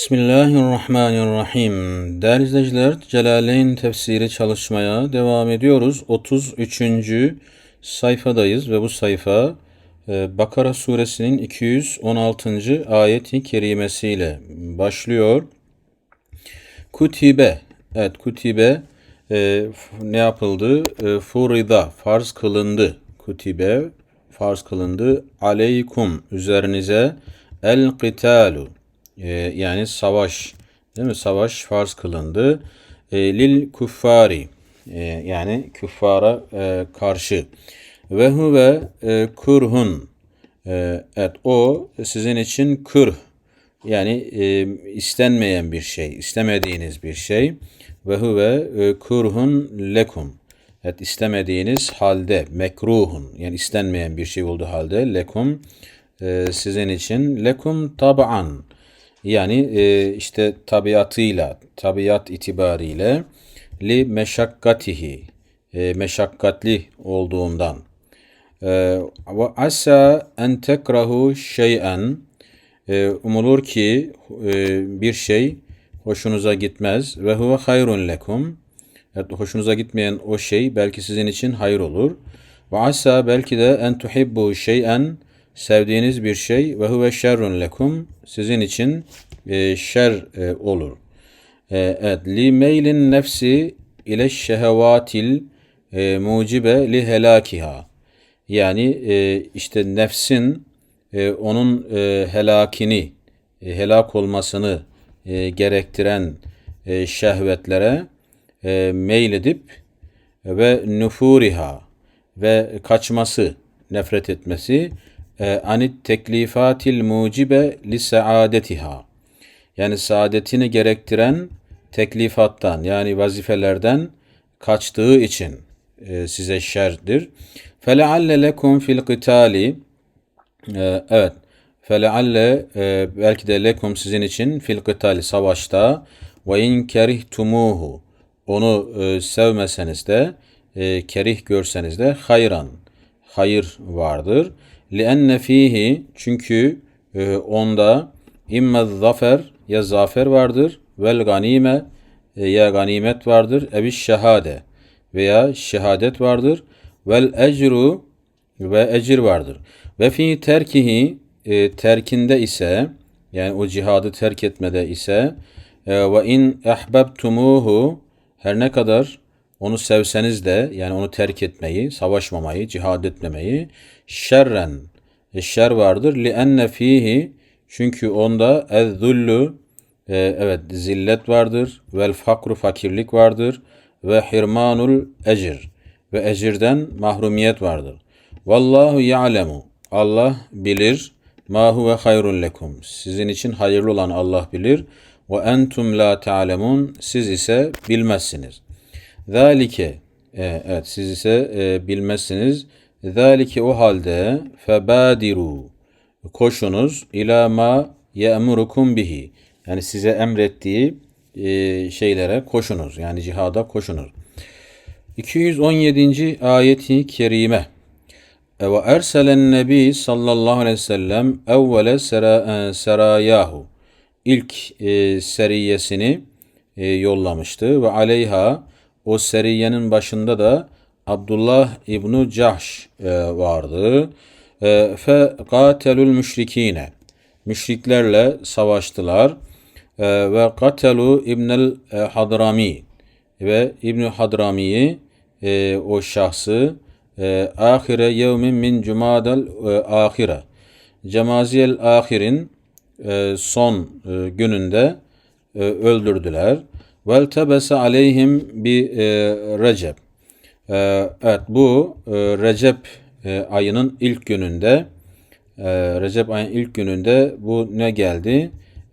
Bismillahirrahmanirrahim. Değerli izleyiciler, Celaleyn tefsiri çalışmaya devam ediyoruz. 33. sayfadayız ve bu sayfa e, Bakara suresinin 216. ayeti kerimesiyle başlıyor. Kutibe, evet kutibe e, ne yapıldı? E, furida, farz kılındı. Kutibe, farz kılındı. Aleykum, üzerinize el qitalu e, yani savaş değil mi? Savaş farz kılındı. E, lil kuffari e, yani küffara e, karşı. Ve huve e, kurhun e, evet o sizin için kürh yani e, istenmeyen bir şey, istemediğiniz bir şey. Ve huve e, kurhun lekum. Evet istemediğiniz halde mekruhun yani istenmeyen bir şey olduğu halde lekum e, sizin için lekum tab'an yani e, işte tabiatıyla, tabiat itibariyle li meşakkatihi, e, meşakkatli olduğundan. E, ve asa en tekrahu şey'en, e, umulur ki e, bir şey hoşunuza gitmez ve huve hayrun lekum. Evet, hoşunuza gitmeyen o şey belki sizin için hayır olur. Ve asa belki de en tuhibbu şey'en sevdiğiniz bir şey ve huve şerrun lekum sizin için e, şer e, olur. E, evet li meylin nefsi ile şehevatil e, mucibe li helakiha. Yani e, işte nefsin e, onun e, helakini, e, helak olmasını e, gerektiren e, şehvetlere e, meyledip ve nüfuriha ve kaçması, nefret etmesi anit teklifatil mucibe li saadetiha. Yani saadetini gerektiren teklifattan yani vazifelerden kaçtığı için e, size şerdir. Felealle lekum fil qitali e, evet felealle e, belki de lekum sizin için fil qitali savaşta ve in kerihtumuhu onu e, sevmeseniz de e, kerih görseniz de hayran hayır vardır. Lienne fihi çünkü e, onda imme zafer ya zafer vardır. vel ganime e, ya ganimet vardır. Evi şehade veya şehadet vardır. vel ecru ve ecir vardır. Ve fi terkihi e, terkinde ise yani o cihadı terk etmede ise ve in ehbebtumuhu her ne kadar onu sevseniz de yani onu terk etmeyi, savaşmamayı, cihad etmemeyi şerren e, şer vardır. Li enne fihi çünkü onda ezzullu e, evet zillet vardır. Vel fakru fakirlik vardır. Ve hirmanul ecir ve ecirden mahrumiyet vardır. Vallahu ya'lemu. Allah bilir. Ma huve hayrun lekum. Sizin için hayırlı olan Allah bilir. Ve entum la ta'lemun. Siz ise bilmezsiniz. Zalike. E, evet siz ise e, bilmezsiniz. Zalike o halde febadiru koşunuz ila ma ye'murukum bihi. Yani size emrettiği e, şeylere koşunuz. Yani cihada koşunuz. 217. ayeti kerime. Ve erselen nebi sallallahu aleyhi ve sellem evvele sera, serayahu. İlk e, seriyesini e, yollamıştı ve aleyha o seriyenin başında da Abdullah İbnu Cahş e, vardı. E, fe katelul müşrikine. Müşriklerle savaştılar. E, ve katelu İbnel e, Hadrami. Ve İbn Hadrami'yi o şahsı ahire yevmin min cumadel ahire. Cemaziyel ahirin son gününde öldürdüler. Vel tebese aleyhim bi recep. Evet bu Recep e, ayının ilk gününde e, Recep ayının ilk gününde bu ne geldi?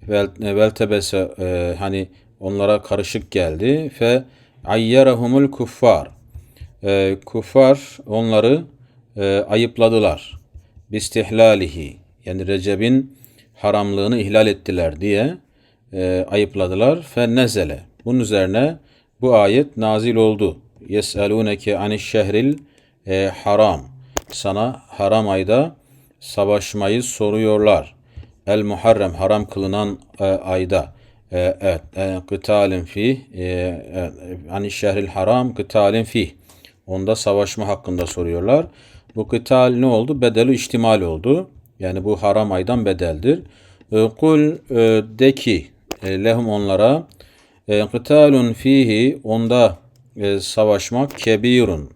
Vel, e, veltebese e, hani onlara karışık geldi. Fe ayyerahumul kuffar. E, kuffar onları e, ayıpladılar. Bistihlalihi. Yani Recep'in haramlığını ihlal ettiler diye e, ayıpladılar. Fe nezele. Üzerine bu ayet nazil oldu. Yes'elûneke aniş şehril e, haram sana haram ayda savaşmayı soruyorlar. el muharrem haram kılınan e, ayda e, evet e, kıtalin fih e, e, hani şehril haram kıtalin fih onda savaşma hakkında soruyorlar. Bu kıtal ne oldu? Bedeli ihtimal oldu. Yani bu haram aydan bedeldir. E, kul e, de ki e, lehum onlara kıtalun fihi onda e, savaşmak kebirun.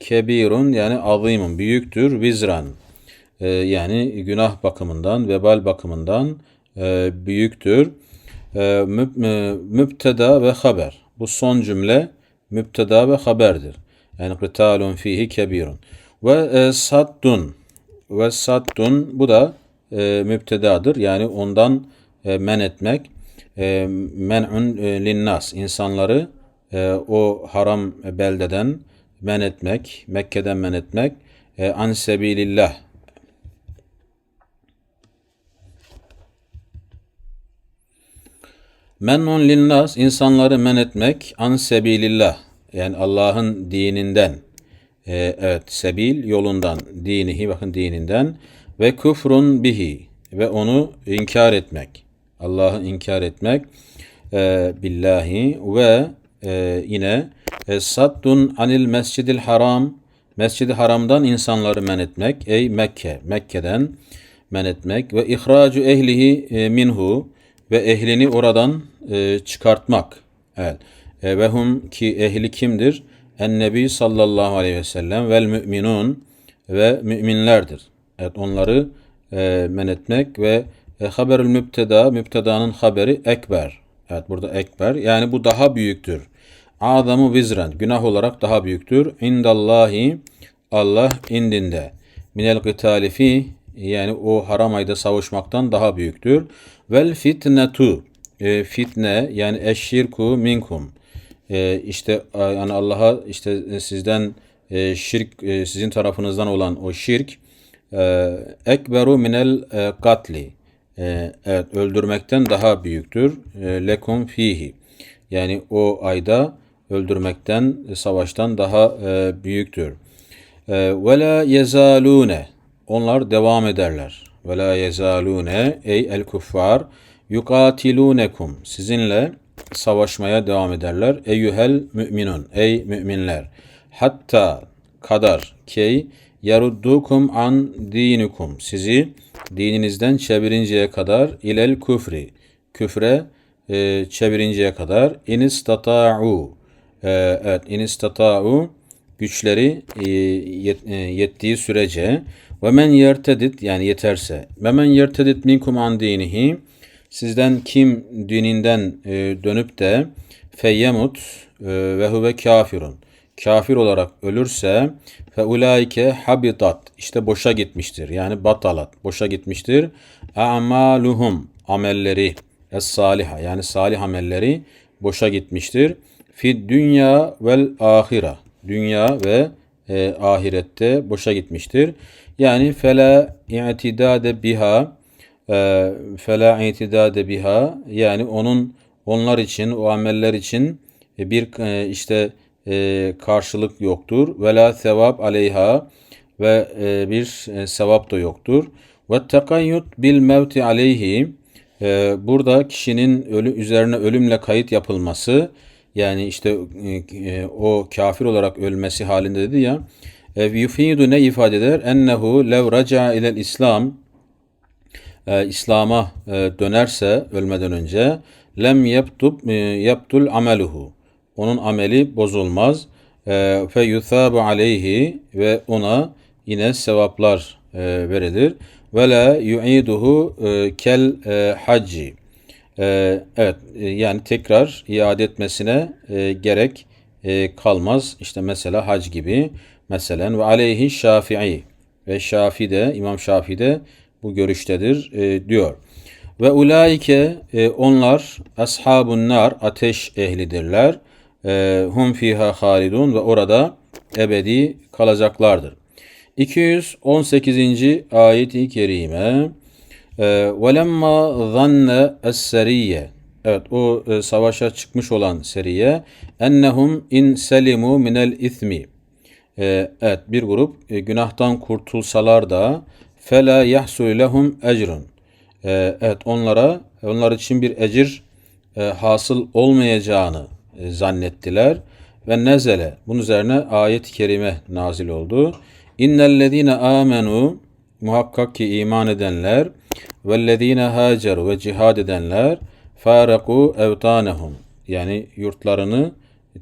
Kebirun yani azimun büyüktür. Vizran e, yani günah bakımından, vebal bakımından e, büyüktür. E, müb- e, mübteda ve haber. Bu son cümle mübteda ve haberdir. Yani kıtalun fihi kebirun. Ve e, saddun ve saddun bu da e, mübtedadır. Yani ondan e, men etmek. E, men'un e, linnas. insanları e, o haram beldeden men etmek, Mekke'den men etmek. E, an sebilillah. Mennun linnas insanları men etmek an sebilillah yani Allah'ın dininden e, evet sebil yolundan dinihi bakın dininden ve küfrun bihi ve onu inkar etmek Allah'ı inkar etmek e, billahi ve e, yine e, saddun anil mescidil haram mescidi haramdan insanları men etmek ey Mekke Mekke'den men etmek ve ihracu ehlihi e, minhu ve ehlini oradan e, çıkartmak. Evet. E, ve hum ki ehli kimdir? En Nebi sallallahu aleyhi ve sellem vel müminun ve müminlerdir. Evet onları e, men etmek ve e, haberül mübteda, mübtedanın haberi ekber. Evet burada ekber. Yani bu daha büyüktür. Adamu vizren. Günah olarak daha büyüktür. İndallahi Allah indinde. Minel gıtali fi yani o haram ayda savaşmaktan daha büyüktür. Vel fitnetu e, fitne yani eşşirku minkum e, işte e, yani Allah'a işte sizden e, şirk e, sizin tarafınızdan olan o şirk e, ekberu minel e, katli e, evet öldürmekten daha büyüktür. E, lekum fihi yani o ayda öldürmekten savaştan daha e, büyüktür. E, ve la yezalune onlar devam ederler. Ve la yezalune ey el kuffar yukatilunekum sizinle savaşmaya devam ederler. Eyyuhel müminun ey müminler. Hatta kadar key yaruddukum an dinikum sizi dininizden çevirinceye kadar ilel küfri. Küfre e, çevirinceye kadar inistata'u. E, evet inistata'u güçleri e, e, yettiği sürece. ve men yertedit yani yeterse. ve men yertedit minkum an dinihi sizden kim dininden e, dönüp de feyyemut e, ve huve kafirun kafir olarak ölürse fe ulaike habitat işte boşa gitmiştir. Yani batalat boşa gitmiştir. A'maluhum amelleri es saliha yani salih amelleri boşa gitmiştir. Fi dünya vel ahira dünya ve e, ahirette boşa gitmiştir. Yani fela i'tidade biha e, fela itidade biha yani onun onlar için o ameller için bir e, işte e, karşılık yoktur. Ve la sevap aleyha ve e, bir e, sevap da yoktur. Ve tekayyut bil mevti aleyhi burada kişinin ölü üzerine ölümle kayıt yapılması yani işte o kafir olarak ölmesi halinde dedi ya yufidu ne ifade eder? Ennehu lev raca ilel İslam İslam'a dönerse ölmeden önce lem yaptub yaptul ameluhu onun ameli bozulmaz. E, fe yuthabu aleyhi ve ona yine sevaplar e, verilir. Ve la yu'iduhu e, kel e, hacci. Evet yani tekrar iade etmesine gerek kalmaz. İşte mesela hac gibi. Mesela ve aleyhi şafii ve Şafi de İmam Şafi de bu görüştedir e, diyor. Ve ulaike e, onlar ashabun nar ateş ehlidirler. E, hum fiha halidun ve orada ebedi kalacaklardır. 218. ayet-i kerime وَلَمَّا ظَنَّ السَّرِيَّ Evet o e, savaşa çıkmış olan seriye ennehum in selimu minel ismi. E, evet bir grup e, günahtan kurtulsalar da fela yahsul lehum ecrun. e, evet onlara onlar için bir ecir e, hasıl olmayacağını e, zannettiler ve nezele. Bunun üzerine ayet-i kerime nazil oldu. İnnellezine amenu muhakkak ki iman edenler vellezine haceru ve cihad edenler faraku evtanehum yani yurtlarını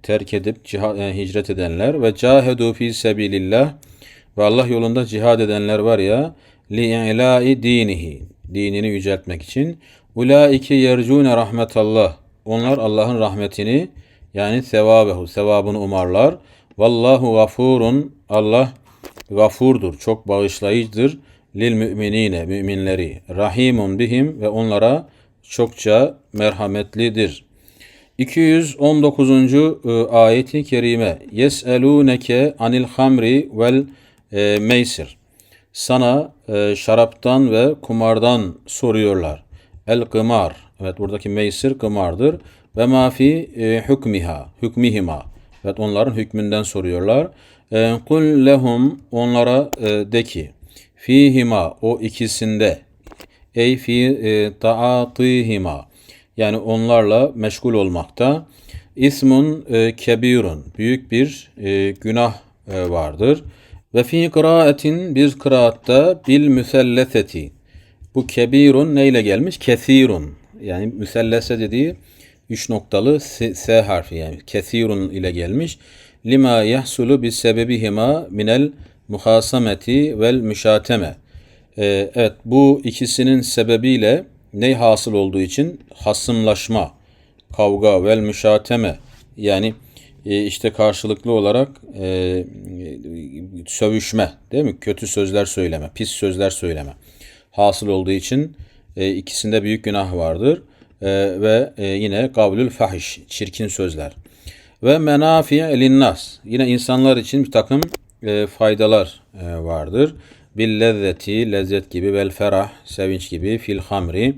terk edip cihad, yani hicret edenler ve cahedu fi sebilillah ve Allah yolunda cihad edenler var ya li'ilâi dinihi dinini yüceltmek için. Ulaike yercûne rahmetallah onlar Allah'ın rahmetini yani sevabehu sevabını umarlar. Vallahu gafurun Allah gafurdur, çok bağışlayıcıdır. Lil müminine, müminleri. Rahimun bihim ve onlara çokça merhametlidir. 219. e, ayeti kerime. Yes'elûneke anil hamri vel e, meysir. Sana e, şaraptan ve kumardan soruyorlar. El kımar. Evet buradaki meysir kımardır. Ve mafi e, hükmiha. Hükmihima. Evet onların hükmünden soruyorlar. E, kul lehum onlara e, de ki fihima o ikisinde ey fi taatihima yani onlarla meşgul olmakta ismun kebirun büyük bir günah vardır ve fi kıraatin bir kıraatta bil müselleseti bu kebirun neyle gelmiş? Kesirun. Yani müsellese dediği üç noktalı S, S harfi yani kesirun ile gelmiş. Lima yahsulu bis sebebihima minel muhasameti vel müşateme. Ee, evet bu ikisinin sebebiyle ne hasıl olduğu için hasımlaşma, kavga vel müşateme yani e, işte karşılıklı olarak e, sövüşme değil mi? Kötü sözler söyleme, pis sözler söyleme hasıl olduğu için e, ikisinde büyük günah vardır. E, ve e, yine kavlül fahiş, çirkin sözler. Ve menafiye linnas. Yine insanlar için bir takım e, faydalar e, vardır. Bil lezzeti, lezzet gibi, vel ferah, sevinç gibi, fil hamri,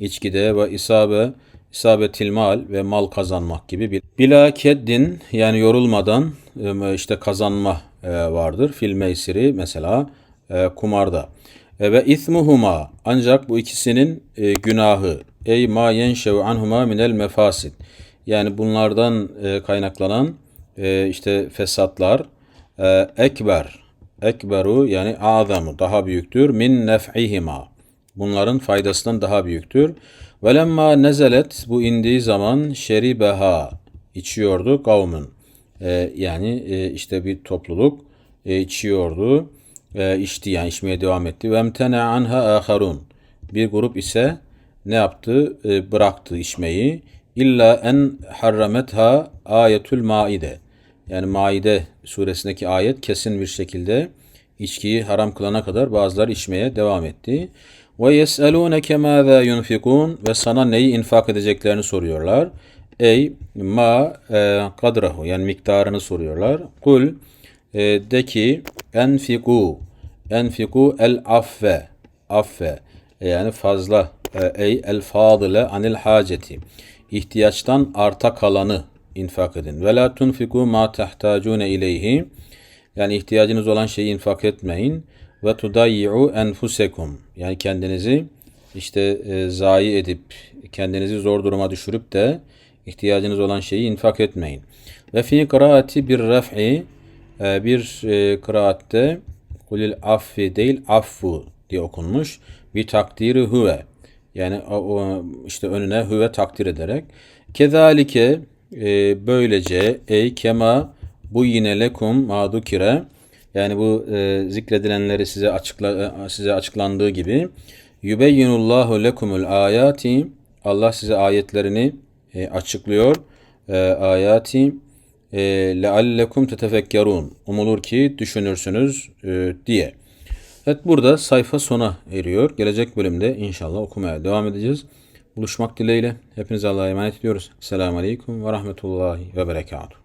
içkide ve isabe, isabetil mal ve mal kazanmak gibi bila keddin yani yorulmadan e, işte kazanma vardır. Fil meysiri mesela kumarda. E, ve ismuhuma ancak bu ikisinin e, günahı. Ey ma yenşev anhuma minel mefasid. Yani bunlardan e, kaynaklanan e, işte fesatlar e, ekber. Ekberu yani azamu daha büyüktür. Min nef'ihima. Bunların faydasından daha büyüktür. Velemma nezelet bu indiği zaman şeribeha içiyordu kavmun. E, yani e, işte bir topluluk e, içiyordu e, içti yani içmeye devam etti. Ve emtene anha aharun. Bir grup ise ne yaptı? E, bıraktı içmeyi. İlla en harrametha ayetül maide. Yani Maide suresindeki ayet kesin bir şekilde içkiyi haram kılana kadar bazıları içmeye devam etti. Ve yes'elûneke mâzâ yunfikûn ve sana neyi infak edeceklerini soruyorlar. Ey ma e, kadrahu yani miktarını soruyorlar. Kul e, de ki enfiku enfiku el affe. Affe yani fazla. E, ey el fadile anil haceti. İhtiyaçtan arta kalanı infak edin. Ve la tunfiku ma tahtacune ileyhi. Yani ihtiyacınız olan şeyi infak etmeyin. Ve tudayyi'u enfusekum. Yani kendinizi işte e, zayi edip kendinizi zor duruma düşürüp de ihtiyacınız olan şeyi infak etmeyin. Ve fi kıraati bir ref'i bir e, kıraatte kulil affi değil affu diye okunmuş. Bir takdiri huve. Yani işte önüne huve takdir ederek. Kezalike e, böylece ey kema bu yine lekum madukire yani bu e, zikredilenleri size açıkla size açıklandığı gibi yubeyyinullahu lekumul ayati Allah size ayetlerini açıklıyor. E, ayati leallekum tetefekkerun. Umulur ki düşünürsünüz e, diye. Evet burada sayfa sona eriyor. Gelecek bölümde inşallah okumaya devam edeceğiz. Buluşmak dileğiyle. Hepinize Allah'a emanet ediyoruz. Selamun Aleyküm ve Rahmetullahi ve Berekatuhu.